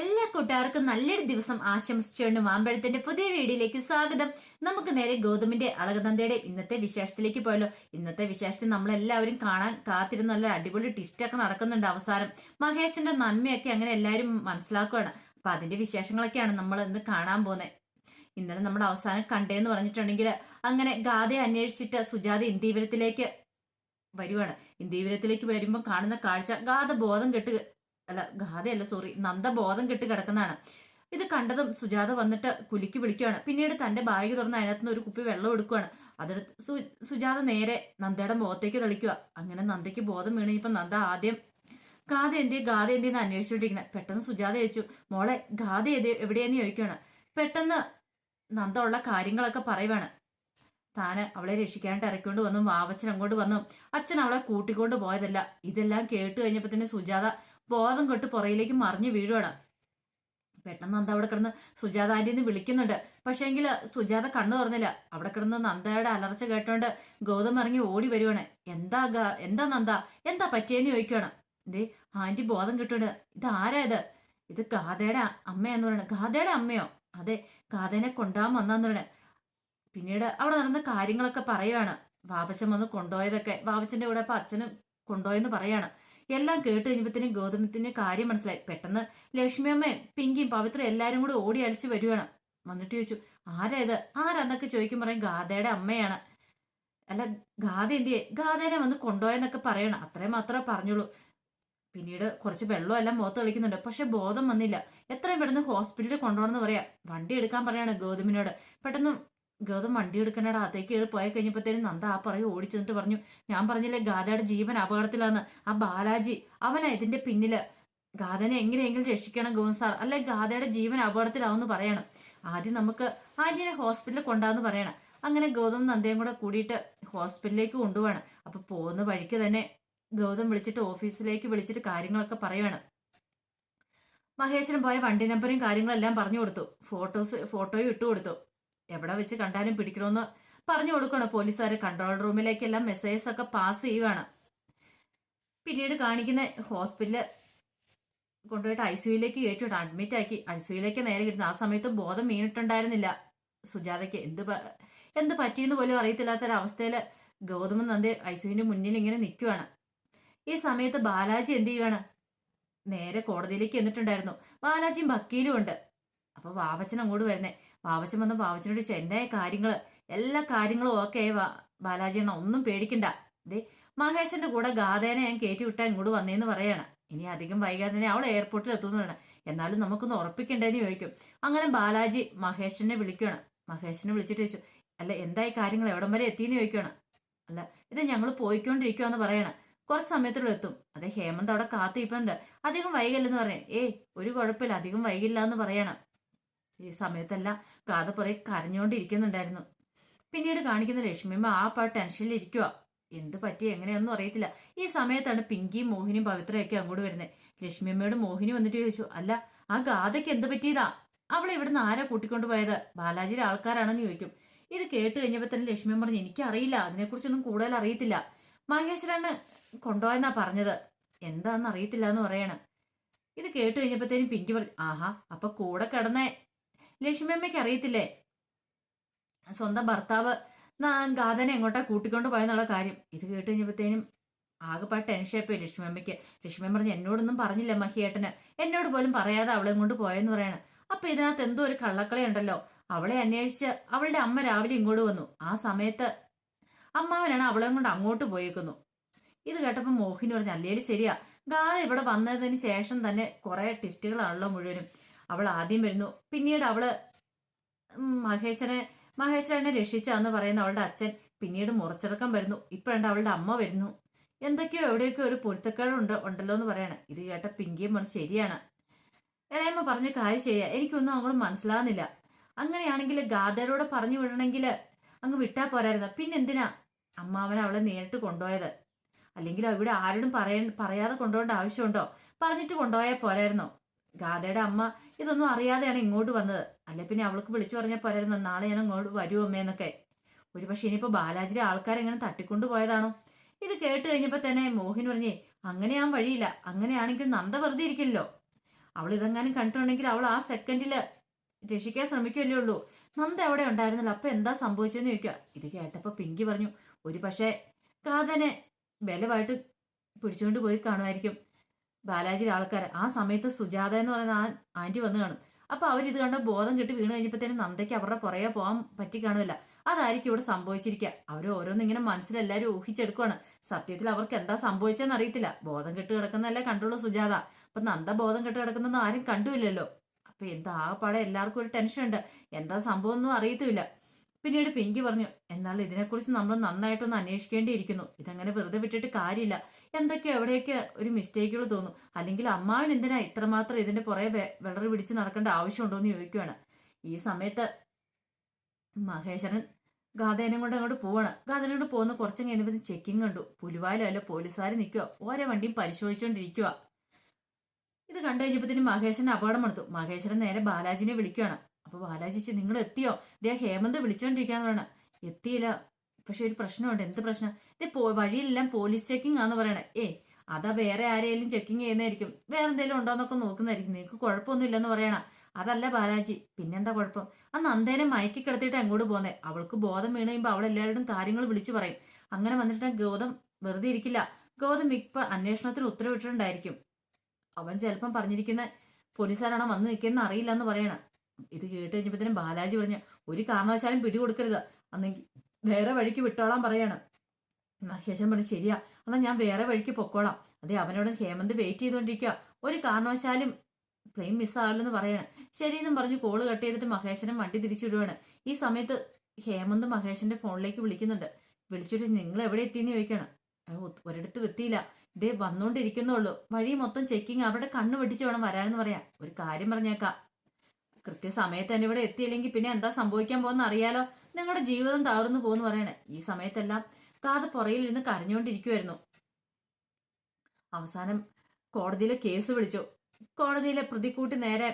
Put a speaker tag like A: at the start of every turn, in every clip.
A: എല്ലാ കൂട്ടുകാർക്കും നല്ലൊരു ദിവസം ആശംസിച്ചുകൊണ്ട് മാമ്പഴത്തിന്റെ പുതിയ വീഡിയോയിലേക്ക് സ്വാഗതം. നമുക്ക് നേരെ ഗോതമ്പിന്റെ അളകതന്തയുടെ ഇന്നത്തെ വിശേഷത്തിലേക്ക് പോയല്ലോ ഇന്നത്തെ വിശേഷത്തിൽ നമ്മളെല്ലാവരും കാണാൻ കാത്തിരുന്ന നല്ല അടിപൊളി ടിസ്റ്റൊക്കെ നടക്കുന്നുണ്ട് അവസാനം. മഹേഷിന്റെ നന്മയൊക്കെ അങ്ങനെ എല്ലാവരും മനസ്സിലാക്കുകയാണ് അപ്പൊ അതിന്റെ വിശേഷങ്ങളൊക്കെയാണ് നമ്മൾ ഇന്ന് കാണാൻ പോകുന്നത്. ഇന്നലെ നമ്മുടെ അവസാനം കണ്ടേന്ന് പറഞ്ഞിട്ടുണ്ടെങ്കിൽ അങ്ങനെ ഗാഥയെ അന്വേഷിച്ചിട്ട് സുജാത ഇന്ത്യവരത്തിലേക്ക് വരുവാണ്. ഇന്ത്യവരത്തിലേക്ക് വരുമ്പോൾ കാണുന്ന കാഴ്ച ഗാഥ ബോധം കെട്ട് അല്ല ഗാഥയല്ല സോറി നന്ദ ബോധം കെട്ട് കിടക്കുന്നതാണ്. ഇത് കണ്ടതും സുജാത വന്നിട്ട് കുലുക്കി വിളിക്കുകയാണ് പിന്നീട് തന്റെ ബാഗ് തുറന്ന് അതിനകത്ത് നിന്ന് ഒരു കുപ്പി വെള്ളം എടുക്കുകയാണ് അതെടുത്ത് സു സുജാത നേരെ നന്ദയുടെ മുഖത്തേക്ക് തെളിക്കുക. അങ്ങനെ നന്ദയ്ക്ക് ബോധം വീണ് ഇപ്പൊ നന്ദ ആദ്യം ഗാഥ എന്തേ ഗാഥ എന്തേന്ന് അന്വേഷിച്ചുകൊണ്ടിരിക്കുന്നത് പെട്ടെന്ന് സുജാത ചോദിച്ചു മോളെ ഗാഥ ഏത് എവിടെയെന്ന്? ചോദിക്കുകയാണ് പെട്ടെന്ന് നന്ദ ഉള്ള കാര്യങ്ങളൊക്കെ പറയുവാണ്. താന് അവളെ രക്ഷിക്കാനായിട്ട് ഇറക്കിക്കൊണ്ട് വന്നു വാവച്ചൻ അങ്ങോട്ട് വന്നു. അച്ഛൻ അവളെ കൂട്ടിക്കൊണ്ട് പോയതല്ല. ഇതെല്ലാം കേട്ട് കഴിഞ്ഞപ്പോ തന്നെ സുജാത ബോധം കെട്ട് പുറയിലേക്ക് മറിഞ്ഞു വീഴുവാണ് പെട്ടെന്ന് നന്ദ അവിടെ കിടന്ന് സുജാത ആന്റിന്ന് വിളിക്കുന്നുണ്ട്. പക്ഷേങ്കിൽ സുജാത കണ്ണു തുറന്നില്ല. അവിടെ കിടന്ന് നന്ദയുടെ അലർച്ച കേട്ടോണ്ട് ഗൗതം ഇറങ്ങി ഓടി വരുവാണ്. എന്താ എന്താ നന്ദ? എന്താ പറ്റിയെന്ന് ചോദിക്കുകയാണ് ദേ ആന്റി ബോധം കിട്ടുന്നുണ്ട് ഇത് ആരാ ഇത്? ഇത് ഗാഥയുടെ അമ്മയെന്ന് പറയണത് ഗാഥയുടെ അമ്മയോ? അതെ ഗാഥേനെ കൊണ്ടാൻ വന്നാന്ന് പറയണേ. പിന്നീട് അവിടെ നടന്ന കാര്യങ്ങളൊക്കെ പറയുവാണ്. വാവച്ചൻ വന്ന് കൊണ്ടുപോയതൊക്കെ. വാവച്ചന്റെ കൂടെ അപ്പൊ അച്ഛനും കൊണ്ടുപോയെന്ന് പറയാണ് എല്ലാം കേട്ട് കഴിഞ്ഞപ്പോഴത്തേനും ഗൗതമത്തിന് കാര്യം മനസ്സിലായി. പെട്ടെന്ന് ലക്ഷ്മി ലക്ഷ്മിയമ്മയും പിങ്കിയും പവിത്ര എല്ലാരും കൂടെ ഓടി അലിച്ച് വരുവാണ്. വന്നിട്ട് ചോദിച്ചു ആരാ ഇത്? ആരാന്നൊക്കെ ചോദിക്കും പറയും ഗാഥയുടെ അമ്മയാണ്. അല്ല ഗാഥ എന്തിയെ? ഗാഥേനെ വന്ന് കൊണ്ടുപോയെന്നൊക്കെ പറയണം. അത്രയും മാത്രമേ പറഞ്ഞുള്ളൂ. പിന്നീട് കുറച്ച് വെള്ളം എല്ലാം മുഖത്ത് കളിക്കുന്നുണ്ട് പക്ഷെ ബോധം വന്നില്ല. എത്രയും പെട്ടെന്ന് ഹോസ്പിറ്റലിൽ കൊണ്ടുപോകണമെന്ന് പറയാം. വണ്ടി എടുക്കാൻ പറയാണ് ഗൗതമിനോട് പെട്ടെന്ന് ഗൗതം വണ്ടി എടുക്കണയുടെ അതേക്ക് കയറി പോയി കഴിഞ്ഞപ്പോഴത്തേനും നന്ദ ആ പറയും ഓടിച്ചെന്നിട്ട് പറഞ്ഞു ഞാൻ പറഞ്ഞില്ലേ ഗാഥയുടെ ജീവൻ അപകടത്തിലാന്ന്. ആ ബാലാജി അവനാ ഇതിന്റെ പിന്നിൽ. ഗാഥനെ എങ്ങനെയെങ്കിലും രക്ഷിക്കണം ഗോവൻ സാർ. അല്ലെ ഗാഥയുടെ ജീവൻ അപകടത്തിലാവെന്ന് പറയണം. ആദ്യം നമുക്ക് ആന്റിനെ ഹോസ്പിറ്റലിൽ കൊണ്ടാന്ന് പറയണം. അങ്ങനെ ഗൗതം നന്ദയും കൂടെ കൂടിയിട്ട് ഹോസ്പിറ്റലിലേക്ക് കൊണ്ടുപോകണം അപ്പൊ പോകുന്ന വഴിക്ക് തന്നെ ഗൗതം വിളിച്ചിട്ട് ഓഫീസിലേക്ക് വിളിച്ചിട്ട് കാര്യങ്ങളൊക്കെ പറയണം മഹേശ്വരൻ പോയ വണ്ടി നമ്പറും കാര്യങ്ങളെല്ലാം പറഞ്ഞു കൊടുത്തു. ഫോട്ടോസ് ഫോട്ടോയും ഇട്ടു കൊടുത്തു. എവിടെ വെച്ച് കണ്ടാലും പിടിക്കണമെന്ന് പറഞ്ഞു കൊടുക്കണം. പോലീസുകാർ കൺട്രോൾ റൂമിലേക്കെല്ലാം മെസ്സേജസ് ഒക്കെ പാസ് ചെയ്യുവാണ്. പിന്നീട് കാണിക്കുന്ന ഹോസ്പിറ്റലിൽ കൊണ്ടുപോയിട്ട് ഐ സിയുയിലേക്ക് കയറ്റിവിട്ട് അഡ്മിറ്റ് ആക്കി. ഐ സിയുയിലേക്ക് നേരെ കിട്ടുന്നു ആ സമയത്ത് ബോധം വീണിട്ടുണ്ടായിരുന്നില്ല. സുജാതയ്ക്ക് എന്ത് എന്ത് പറ്റിയെന്ന് പോലും അറിയത്തില്ലാത്തൊരവസ്ഥയിൽ ഗൗതമൻ നന്ദി ഐ സിയുവിന്റെ മുന്നിൽ ഇങ്ങനെ നിൽക്കുവാണ് ഈ സമയത്ത് ബാലാജി എന്ത് ചെയ്യുവാണ്? നേരെ കോടതിയിലേക്ക് എന്നിട്ടുണ്ടായിരുന്നു. ബാലാജിയും വക്കീലും ഉണ്ട്. അപ്പോൾ വാവച്ചൻ അങ്ങോട്ട് വരുന്നേ. വാവച്ചൻ വന്ന് പാവച്ചനോട് ചോദിച്ചു കാര്യങ്ങൾ എല്ലാ കാര്യങ്ങളും ഓക്കെ ബാലാജി എണ്ണ ഒന്നും പേടിക്കണ്ട. ദേ മഹേഷന്റെ കൂടെ ഗാഥേനെ ഞാൻ കയറ്റി വിട്ടാ ഇങ്ങോട്ട് വന്നേന്ന് പറയാണ്. ഇനി അധികം വൈകാതെ തന്നെ അവൾ എയർപോർട്ടിൽ എത്തുമെന്ന് പറയണം. എന്നാലും നമുക്കൊന്ന് ഉറപ്പിക്കണ്ടേന്ന് ചോദിക്കും. അങ്ങനെ ബാലാജി മഹേഷിനെ വിളിക്കുകയാണ് മഹേഷിനെ വിളിച്ചിട്ട് ചോദിച്ചു അല്ല എന്തായി കാര്യങ്ങൾ? എവിടം വരെ എത്തിയെന്ന് ചോദിക്കുകയാണ് അല്ല ഇത് ഞങ്ങൾ പോയിക്കൊണ്ടിരിക്കുവാന്ന് പറയണം. കുറച്ച് സമയത്തിലൂടെ എത്തും. അതെ ഹേമന്ത് അവിടെ കാത്തിരിപ്പുണ്ട്. അധികം വൈകില്ലെന്ന് പറയാം ഏയ് ഒരു കുഴപ്പമില്ല. അധികം വൈകില്ല എന്ന് പറയണം. ഈ സമയത്തല്ല കാത പുറകെ കരഞ്ഞുകൊണ്ടിരിക്കുന്നുണ്ടായിരുന്നു പിന്നീട് കാണിക്കുന്ന ലക്ഷ്മിയമ്മ ആ പാ ടെൻഷനിൽ ഇരിക്കുക എന്ത് പറ്റി? എങ്ങനെയൊന്നും അറിയത്തില്ല. ഈ സമയത്താണ് പിങ്കിയും മോഹിനിയും പവിത്രയൊക്കെ അങ്ങോട്ട് വരുന്നത് ലക്ഷ്മിയമ്മയോട് മോഹിനി വന്നിട്ട് ചോദിച്ചു അല്ല ആ ഗാഥയ്ക്ക് എന്ത് പറ്റിയതാ? അവളെ ഇവിടുന്ന് ആരാ കൂട്ടിക്കൊണ്ട് പോയത്? ബാലാജിയുടെ ആൾക്കാരാണെന്ന് ചോദിക്കും. ഇത് കേട്ട് കഴിഞ്ഞപ്പോൾ തന്നെ ലക്ഷ്മിയമ്മ പറഞ്ഞു എനിക്കറിയില്ല. അതിനെക്കുറിച്ചൊന്നും കൂടുതൽ അറിയത്തില്ല. മഹേശ്വരാണ് കൊണ്ടുപോയെന്നാ പറഞ്ഞത്. എന്താണെന്ന് അറിയത്തില്ല എന്ന് പറയണം. ഇത് കേട്ട് കഴിഞ്ഞപ്പോഴത്തേനും പിങ്കി പറഞ്ഞു ആഹാ അപ്പൊ കൂടെ കിടന്നേ. ലക്ഷ്മിയമ്മയ്ക്ക് അറിയത്തില്ലേ? സ്വന്തം ഭർത്താവ് ഗാഥനെ എങ്ങോട്ടാ കൂട്ടിക്കൊണ്ട് പോയെന്നുള്ള കാര്യം. ഇത് കേട്ട് കഴിഞ്ഞപ്പോഴത്തേനും ആകെപ്പാട്ട് ടെൻഷനായിപ്പോയി ലക്ഷ്മിയമ്മയ്ക്ക് ലക്ഷ്മിയമ്മ പറഞ്ഞു എന്നോടൊന്നും പറഞ്ഞില്ല മഹിയേട്ടന്. എന്നോട് പോലും പറയാതെ അവളെ കൊണ്ട് പോയെന്ന് പറയണം. അപ്പൊ ഇതിനകത്ത് എന്തോ ഒരു കള്ളക്കളി ഉണ്ടല്ലോ അവളെ അന്വേഷിച്ച് അവളുടെ അമ്മ രാവിലെ ഇങ്ങോട്ട് വന്നു. ആ സമയത്ത് അമ്മാവനാണ് അവളെ കൊണ്ട് അങ്ങോട്ട് പോയേക്കുന്നു. ഇത് കേട്ടപ്പോൾ മോഹിനി പറഞ്ഞു അല്ലേലും ശരിയാ. ഗാഥ ഇവിടെ വന്നതിന് ശേഷം തന്നെ കുറെ ടെസ്റ്റുകളാണല്ലോ മുഴുവനും. അവൾ ആദ്യം വരുന്നു. പിന്നീട് അവൾ മഹേശനെ മഹേശ്വരനെ രക്ഷിച്ചാന്ന് പറയുന്ന അവളുടെ അച്ഛൻ പിന്നീട് മുറച്ചിറക്കം വരുന്നു. ഇപ്പോഴുണ്ട് അവളുടെ അമ്മ വരുന്നു. എന്തൊക്കെയോ എവിടെയൊക്കെ ഒരു പൊരുത്തക്കേടുണ്ട് ഉണ്ടല്ലോ എന്ന് പറയണം. ഇത് കേട്ട പിങ്കിയും പറഞ്ഞു ശരിയാണ്. ഇളയമ്മ പറഞ്ഞ കാര്യം ശരിയാ. എനിക്കൊന്നും അങ്ങോട്ട് മനസ്സിലാവുന്നില്ല. അങ്ങനെയാണെങ്കിൽ ഗാദരോട് പറഞ്ഞു വിടണമെങ്കിൽ അങ്ങ് വിട്ടാ പോരായിരുന്നു? പിന്നെന്തിനാ? അമ്മാവൻ അവളെ നേരിട്ട് കൊണ്ടുപോയത്. അല്ലെങ്കിൽ അവിടെ ആരോടും പറയ പറയാതെ കൊണ്ടുപോകേണ്ട ആവശ്യമുണ്ടോ? പറഞ്ഞിട്ട് കൊണ്ടുപോയാൽ പോരായിരുന്നോ? ഗാഥയുടെ അമ്മ ഇതൊന്നും അറിയാതെയാണ് ഇങ്ങോട്ട് വന്നത്. അല്ലെ പിന്നെ അവൾക്ക് വിളിച്ചു പറഞ്ഞാൽ പോരായിരുന്നു നാളെ ഞാൻ അങ്ങോട്ട് വരൂ അമ്മയെന്നൊക്കെ ഒരു പക്ഷെ ഇനിയിപ്പോ ബാലാജിയുടെ ആൾക്കാരെങ്ങനെ തട്ടിക്കൊണ്ടു പോയതാണോ? ഇത് കേട്ട് കഴിഞ്ഞപ്പോൾ തന്നെ മോഹിൻ പറഞ്ഞേ അങ്ങനെ ഞാൻ വഴിയില്ല. അങ്ങനെയാണെങ്കിൽ നന്ദ വെറുതെ ഇരിക്കില്ലല്ലോ. അവൾ ഇതെങ്ങാനും കണ്ടിട്ടുണ്ടെങ്കിൽ അവൾ ആ സെക്കൻഡിൽ രക്ഷിക്കാൻ ശ്രമിക്കുമല്ലേ ഉള്ളൂ. നന്ദ എവിടെ ഉണ്ടായിരുന്നല്ലോ? അപ്പൊ എന്താ സംഭവിച്ചതെന്ന് ചോദിക്കുക. ഇത് കേട്ടപ്പോൾ പിങ്കി പറഞ്ഞു ഒരു പക്ഷേ കാതനെ ബലമായിട്ട് പിടിച്ചുകൊണ്ട് പോയി കാണുമായിരിക്കും. ബാലാജിയുടെ ആൾക്കാർ ആ സമയത്ത് സുജാത എന്ന് പറയുന്ന ആ ആന്റി വന്നു കാണും. അപ്പൊ അവരിത് കണ്ട ബോധം കെട്ട് വീണ് കഴിഞ്ഞപ്പോഴത്തേനും നന്ദയ്ക്ക് അവരുടെ പുറകെ പോകാൻ പറ്റി അതായിരിക്കും ഇവിടെ സംഭവിച്ചിരിക്കുക. അവർ ഓരോന്ന് ഇങ്ങനെ മനസ്സിലെല്ലാവരും ഊഹിച്ചെടുക്കുവാണ്. സത്യത്തിൽ അവർക്ക് എന്താ സംഭവിച്ചതെന്ന് അറിയത്തില്ല. ബോധം കെട്ട് കിടക്കുന്നതല്ലേ കണ്ടുള്ളൂ സുജാത. അപ്പൊ നന്ദ ബോധം കെട്ട് കിടക്കുന്നൊന്നും ആരും കണ്ടുമില്ലല്ലോ. അപ്പൊ എന്താ ആ പടം എല്ലാവർക്കും ഒരു ടെൻഷൻ ഉണ്ട്. എന്താ സംഭവം ഒന്നും അറിയത്തുമില്ല. പിന്നീട് പിങ്കി പറഞ്ഞു എന്നാൽ ഇതിനെക്കുറിച്ച് നമ്മൾ നന്നായിട്ടൊന്ന് അന്വേഷിക്കേണ്ടിയിരിക്കുന്നു. ഇതങ്ങനെ വെറുതെ വിട്ടിട്ട് കാര്യമില്ല. എന്തൊക്കെ എവിടെയൊക്കെ ഒരു മിസ്റ്റേക്കുകൾ തോന്നും. അല്ലെങ്കിൽ അമ്മാവൻ എന്തിനാ ഇത്രമാത്രം ഇതിന്റെ പുറകെ വിളറി പിടിച്ച് നടക്കേണ്ട ആവശ്യമുണ്ടോ എന്ന് ചോദിക്കുവാണ്. ഈ സമയത്ത് മഹേശ്വരൻ ഗാദേനെ കൊണ്ട് അങ്ങോട്ട് പോവാണ്. ഗാദേനെ കൊണ്ട് പോകുന്ന കുറച്ച് കഴിഞ്ഞപ്പോൾ ചെക്കിങ് കണ്ടു. പുലിവാലോ അല്ല പോലീസുകാർ നിൽക്കുക ഓരോ വണ്ടിയും പരിശോധിച്ചുകൊണ്ടിരിക്കുക ഇത് കണ്ടു കഴിഞ്ഞപ്പോൾ മഹേശ്വരൻ അപകടം എടുത്തു. മഹേശ്വരൻ നേരെ ബാലാജിനെ വിളിക്കുകയാണ് അപ്പൊ ബാലാജി നിങ്ങൾ എത്തിയോ ദേ ഹേമന്ത് വിളിച്ചോണ്ടിരിക്കാന്ന് പറയണ. എത്തിയില്ല. പക്ഷെ ഒരു പ്രശ്നമുണ്ട്. എന്ത് പ്രശ്നം? ഇത് പോ വഴിയിലെല്ലാം പോലീസ് ചെക്കിംഗ് ആന്ന് പറയണേ. ഏ അതാ വേറെ ആരെയും ചെക്കിംഗ് ചെയ്യുന്നതായിരിക്കും. വേറെ എന്തെങ്കിലും ഉണ്ടോന്നൊക്കെ നോക്കുന്നതായിരിക്കും. നിങ്ങൾക്ക് കുഴപ്പമൊന്നുമില്ലെന്ന് പറയണ. അതല്ല ബാലാജി പിന്നെന്താ കുഴപ്പം? ആ നന്ദേനെ മയക്കി കിടത്തിയിട്ട് അങ്ങോട്ട് പോന്നെ? അവൾക്ക് ബോധം വീണ് കഴിയുമ്പോൾ അവൾ എല്ലാവരോടും കാര്യങ്ങൾ വിളിച്ചു പറയും. അങ്ങനെ വന്നിട്ട് ഗൗതം വെറുതെ ഇരിക്കില്ല. ഗൗതം ഇപ്പൊ അന്വേഷണത്തിന് ഉത്തരവിട്ടിട്ടുണ്ടായിരിക്കും. അവൻ ചിലപ്പം പറഞ്ഞിരിക്കുന്ന പോലീസുകാരാണോ വന്ന് നിൽക്കുന്ന അറിയില്ല എന്ന് പറയണ. ഇത് കേട്ട് കഴിഞ്ഞപ്പോഴത്തേനും ബാലാജി പറഞ്ഞു ഒരു കാരണവശാലും പിടികൊടുക്കരുത്. അന്നെങ്കിൽ വേറെ വഴിക്ക് വിട്ടോളാൻ പറയാണ്. മഹേശൻ പറഞ്ഞു ശരിയാ. എന്നാൽ ഞാൻ വേറെ വഴിക്ക് പൊക്കോളാം. അതെ അവനോട് ഹേമന്ത് വെയിറ്റ് ചെയ്തുകൊണ്ടിരിക്കുക ഒരു കാരണവശാലും പ്ലെയിൻ മിസ്സാവില്ലെന്ന് പറയാണ്. ശരിയെന്നും പറഞ്ഞ് കോൾ കട്ട് ചെയ്തിട്ട് മഹേശനും വണ്ടി തിരിച്ചിടുവാണ് ഈ സമയത്ത് ഹേമന്ത് മഹേശന്റെ ഫോണിലേക്ക് വിളിക്കുന്നുണ്ട്. വിളിച്ചിട്ട് നിങ്ങൾ എവിടെ എത്തിയെന്ന് ചോദിക്കണം. ഒരിടത്ത് ഒരിടത്തും എത്തിയില്ല. ഇതേ വന്നുകൊണ്ടിരിക്കുന്നുള്ളൂ വഴി മൊത്തം ചെക്കിങ് അവിടെ കണ്ണ് വെട്ടിച്ച് വേണം വരാനെന്ന് പറയാം ഒരു കാര്യം പറഞ്ഞേക്കാം. കൃത്യസമയത്ത് തന്നെ ഇവിടെ എത്തിയില്ലെങ്കിൽ പിന്നെ എന്താ സംഭവിക്കാൻ പോകുന്ന അറിയാലോ? നിങ്ങളുടെ ജീവിതം തകർന്നു പോകുന്നു പറയണേ. ഈ സമയത്തെല്ലാം കാത് പുറയിൽ ഇരുന്ന് കരഞ്ഞുകൊണ്ടിരിക്കുമായിരുന്നു അവസാനം കോടതിയിലെ കേസ് വിളിച്ചു കോടതിയിലെ പ്രതിക്കൂട്ടി നേരെ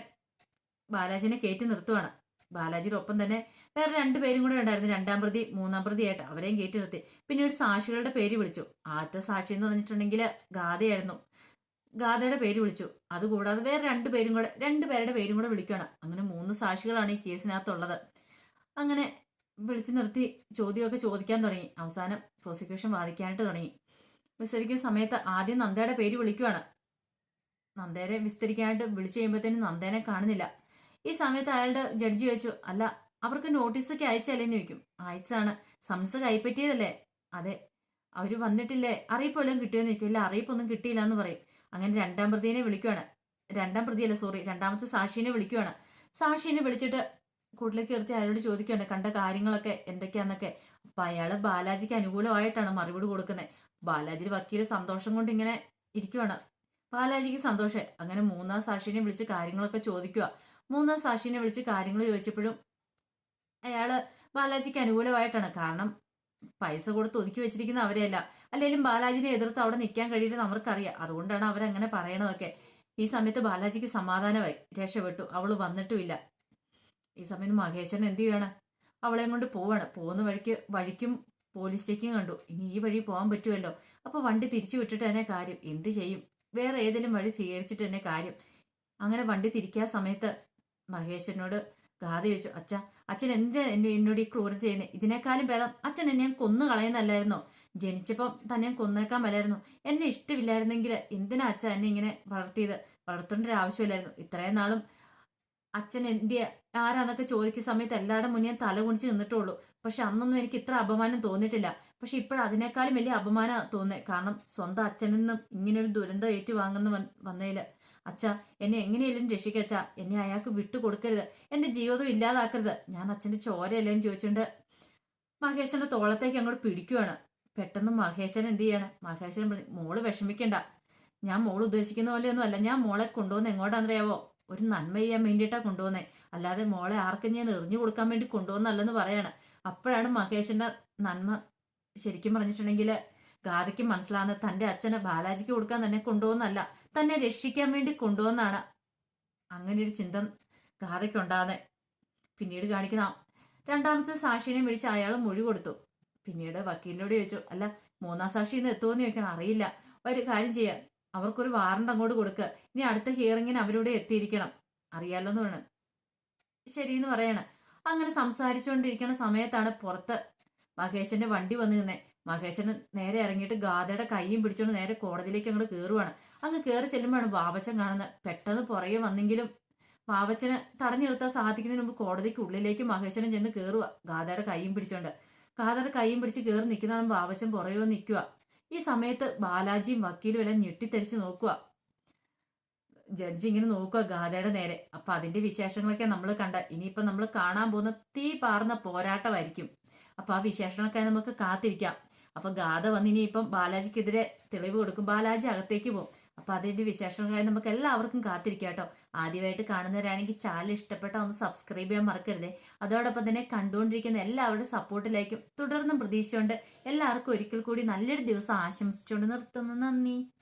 A: ബാലാജിനെ കയറ്റി നിർത്തുവാണ്. ബാലാജിയുടെ ഒപ്പം തന്നെ വേറെ രണ്ടുപേരും കൂടെ ഉണ്ടായിരുന്നു. രണ്ടാം പ്രതി മൂന്നാം പ്രതി ആയിട്ട് അവരെയും കയറ്റി നിർത്തി. പിന്നീട് സാക്ഷികളുടെ പേര് വിളിച്ചു. ആദ്യത്തെ സാക്ഷി എന്ന് പറഞ്ഞിട്ടുണ്ടെങ്കിൽ ഗാഥയായിരുന്നു. ഗാഥയുടെ പേര് വിളിച്ചു. അതുകൂടാതെ വേറെ രണ്ട് പേരും കൂടെ രണ്ട് പേരുടെ പേരും കൂടെ വിളിക്കുകയാണ്. അങ്ങനെ മൂന്ന് സാക്ഷികളാണ് ഈ കേസിനകത്തുള്ളത്. അങ്ങനെ വിളിച്ചു നിർത്തി ചോദ്യമൊക്കെ ചോദിക്കാൻ തുടങ്ങി. അവസാനം പ്രോസിക്യൂഷൻ വാദിക്കാനായിട്ട് തുടങ്ങി. വിസ്തരിക്കുന്ന സമയത്ത് ആദ്യം നന്ദയുടെ പേര് വിളിക്കുവാണ്. നന്ദേനെ വിസ്തരിക്കാനായിട്ട് വിളിച്ചു കഴിയുമ്പോഴത്തേനും നന്ദേനെ കാണുന്നില്ല. ഈ സമയത്ത് അയാളുടെ ജഡ്ജി ചോദിച്ചു അല്ല അവർക്ക് നോട്ടീസൊക്കെ അയച്ചല്ലേന്ന് ചോദിക്കും. അയച്ചതാണ്. സംസ് കൈപ്പറ്റിയതല്ലേ? അതെ. അവർ വന്നിട്ടില്ലേ? അറിയിപ്പ് വല്ലതും കിട്ടിയോന്ന് ചോദിക്കും. ഇല്ല അറിയിപ്പൊന്നും കിട്ടിയില്ല എന്ന് പറയും. അങ്ങനെ രണ്ടാം പ്രതിയെ വിളിക്കുവാണ്. രണ്ടാം പ്രതിയല്ല സോറി രണ്ടാമത്തെ സാക്ഷിനെ വിളിക്കുവാണ്. സാക്ഷിനെ വിളിച്ചിട്ട് കൂട്ടിലേക്ക് നിർത്തി അയാളോട് ചോദിക്കുകയാണ് കണ്ട കാര്യങ്ങളൊക്കെ എന്തൊക്കെയാന്നൊക്കെ. അപ്പൊ അയാൾ ബാലാജിക്ക് അനുകൂലമായിട്ടാണ് മറുപടി കൊടുക്കുന്നത് ബാലാജി വക്കീൽ സന്തോഷം കൊണ്ട് ഇങ്ങനെ ഇരിക്കുവാണ്. ബാലാജിക്ക് സന്തോഷം അങ്ങനെ മൂന്നാം സാക്ഷിനെ വിളിച്ച് കാര്യങ്ങളൊക്കെ ചോദിക്കുക മൂന്നാം സാക്ഷിനെ വിളിച്ച് കാര്യങ്ങൾ ചോദിച്ചപ്പോഴും അയാൾ ബാലാജിക്ക് അനുകൂലമായിട്ടാണ്. കാരണം പൈസ കൊടുത്ത് ഒതുക്കി വെച്ചിരിക്കുന്ന അവരെയല്ല. അല്ലെങ്കിലും ബാലാജിനെ എതിർത്ത് അവിടെ നിൽക്കാൻ കഴിയില്ലെന്ന് അവർക്കറിയാം. അതുകൊണ്ടാണ് അവരങ്ങനെ പറയണതൊക്കെ. ഈ സമയത്ത് ബാലാജിക്ക് സമാധാനമായി. രക്ഷപ്പെട്ടു. അവൾ വന്നിട്ടുമില്ല. ഈ സമയത്ത് മഹേശ്വരൻ എന്ത് ചെയ്യണം? അവളെയും കൊണ്ട് പോവാണ്. പോകുന്ന വഴിക്ക് വഴിക്കും പോലീസ് ചെക്കിങ് കണ്ടു. ഇനി ഈ വഴി പോകാൻ പറ്റുമല്ലോ. അപ്പൊ വണ്ടി തിരിച്ചു വിട്ടിട്ട് തന്നെ കാര്യം. എന്ത് ചെയ്യും? വേറെ ഏതെങ്കിലും വഴി സ്വീകരിച്ചിട്ട് തന്നെ കാര്യം. അങ്ങനെ വണ്ടി തിരിക്കാൻ സമയത്ത് മഹേശ്വരനോട് ഗാഥ ചോദിച്ചു അച്ഛ അച്ഛൻ എന്തിനാ എന്നെ എന്നോട് ഈ ക്രൂരത ചെയ്യുന്നത് ഇതിനേക്കാളും ഭേദം അച്ഛൻ എന്നെ കൊന്നു കളയുന്നല്ലായിരുന്നോ ജനിച്ചപ്പം തന്നെ കൊന്നേക്കാൻ വരായിരുന്നു എന്നെ ഇഷ്ടമില്ലായിരുന്നെങ്കിൽ എന്തിനാ അച്ഛൻ എന്നെ ഇങ്ങനെ വളർത്തിയത്? വളർത്തേണ്ട ഒരു ആവശ്യമില്ലായിരുന്നു. ഇത്രയും നാളും അച്ഛൻ എന്തിയ ആരാന്നൊക്കെ ചോദിക്കുന്ന സമയത്ത് എല്ലാവരുടെ മുന്നേ തല കുണിച്ച് നിന്നിട്ടുള്ളൂ. പക്ഷെ അന്നൊന്നും എനിക്ക് ഇത്ര അപമാനം തോന്നിയിട്ടില്ല. പക്ഷെ ഇപ്പോഴും അതിനേക്കാളും വലിയ അപമാനം തോന്നേ കാരണം സ്വന്തം അച്ഛനിന്നും നിന്നും ഇങ്ങനൊരു ദുരന്തം ഏറ്റുവാങ്ങുന്ന വന്നതിൽ അച്ഛ എന്നെ എങ്ങനെയെങ്കിലും രക്ഷിക്കച്ച എന്നെ അയാൾക്ക് വിട്ടു കൊടുക്കരുത് എന്റെ ജീവിതം ഇല്ലാതാക്കരുത്. ഞാൻ അച്ഛന്റെ ചോരയല്ലേന്ന് എന്ന് മഹേശന്റെ തോളത്തേക്ക് അങ്ങോട്ട് പിടിക്കുവാണ്. പെട്ടെന്ന് മഹേശൻ എന്ത് ചെയ്യാണ്? മഹേശൻ മോൾ വിഷമിക്കണ്ട. ഞാൻ മോൾ ഉദ്ദേശിക്കുന്ന പോലെയൊന്നും അല്ല. ഞാൻ മോളെ കൊണ്ടുവന്ന് എങ്ങോട്ടാണെന്നറിയാവോ? ഒരു നന്മ ചെയ്യാൻ വേണ്ടിയിട്ടാ കൊണ്ടുവന്നേ. അല്ലാതെ മോളെ ആർക്കും ഞാൻ എറിഞ്ഞു കൊടുക്കാൻ വേണ്ടി കൊണ്ടുവന്നല്ലെന്ന് പറയാണ്. അപ്പോഴാണ് മഹേഷിന്റെ നന്മ ശരിക്കും പറഞ്ഞിട്ടുണ്ടെങ്കിൽ ഗാഥയ്ക്ക് മനസ്സിലാകുന്നത് തന്റെ അച്ഛനെ ബാലാജിക്ക് കൊടുക്കാൻ തന്നെ കൊണ്ടുവന്നല്ല. തന്നെ രക്ഷിക്കാൻ വേണ്ടി കൊണ്ടുവന്നാണ്. അങ്ങനെ ഒരു ചിന്ത ഗാഥയ്ക്ക് ഉണ്ടാകുന്നത് പിന്നീട് കാണിക്കുന്ന രണ്ടാമത്തെ സാക്ഷിനെ വിളിച്ച് അയാൾ മൊഴി കൊടുത്തു. പിന്നീട് വക്കീലിനോട് ചോദിച്ചു അല്ല മൂന്നാം സാക്ഷി ഇന്ന് എത്തുമെന്ന് ചോദിക്കണം. അറിയില്ല. ഒരു കാര്യം ചെയ്യാം. അവർക്കൊരു വാറണ്ട് അങ്ങോട്ട് കൊടുക്കുക ഇനി അടുത്ത ഹിയറിങ്ങിന് അവരോട് എത്തിയിരിക്കണം. അറിയാലോ എന്ന് വേണം ശരിയെന്ന് പറയണം. അങ്ങനെ സംസാരിച്ചുകൊണ്ടിരിക്കുന്ന സമയത്താണ് പുറത്ത് മഹേഷിന്റെ വണ്ടി വന്നു മഹേശന് നേരെ ഇറങ്ങിയിട്ട് ഗാഥയുടെ കൈയും പിടിച്ചുകൊണ്ട് നേരെ കോടതിയിലേക്ക് അങ്ങോട്ട് കയറുവാണ് അങ്ങ് കയറി ചെല്ലുമ്പോഴാണ് വാവച്ചൻ കാണുന്നത്. പെട്ടെന്ന് പുറകെ വന്നെങ്കിലും വാവച്ചനെ തടഞ്ഞു നിർത്താൻ സാധിക്കുന്നതിന് മുമ്പ് കോടതിക്ക് ഉള്ളിലേക്ക് മഹേശനും ചെന്ന് കയറുക ഗാഥയുടെ കൈയും പിടിച്ചോണ്ട്. ഗാഥയുടെ കൈയും പിടിച്ച് കയറി നിൽക്കുന്നതാണ് വാവച്ചൻ പുറകെ വന്ന് നിൽക്കുക ഈ സമയത്ത് ബാലാജിയും വക്കീലും എല്ലാം ഞെട്ടിത്തെരിച്ച് നോക്കുക ജഡ്ജി ഇങ്ങനെ നോക്കുക ഗാഥയുടെ നേരെ. അപ്പൊ അതിന്റെ വിശേഷങ്ങളൊക്കെ നമ്മൾ കണ്ട. ഇനിയിപ്പോ നമ്മൾ കാണാൻ പോകുന്ന തീ പാർന്ന പോരാട്ടമായിരിക്കും. അപ്പൊ ആ വിശേഷങ്ങളൊക്കെ നമുക്ക് കാത്തിരിക്കാം. അപ്പൊ ഗാഥ വന്ന് ഇനിയിപ്പം ബാലാജിക്കെതിരെ തെളിവ് കൊടുക്കും. ബാലാജി അകത്തേക്ക് പോകും അപ്പൊ അതിന്റെ വിശേഷങ്ങളായി നമുക്ക് എല്ലാവർക്കും കാത്തിരിക്കാം ആദ്യമായിട്ട് കാണുന്നവരാണെങ്കിൽ ചാനൽ ഇഷ്ടപ്പെട്ട ഒന്ന് സബ്സ്ക്രൈബ് ചെയ്യാൻ മറക്കരുതേ. അതോടൊപ്പം തന്നെ കണ്ടുകൊണ്ടിരിക്കുന്ന എല്ലാവരുടെ സപ്പോർട്ടിലേക്കും തുടർന്നും പ്രതീക്ഷയുണ്ട്. എല്ലാവർക്കും ഒരിക്കൽ കൂടി നല്ലൊരു ദിവസം ആശംസിച്ചുകൊണ്ട് നിർത്തുന്നു. നന്ദി.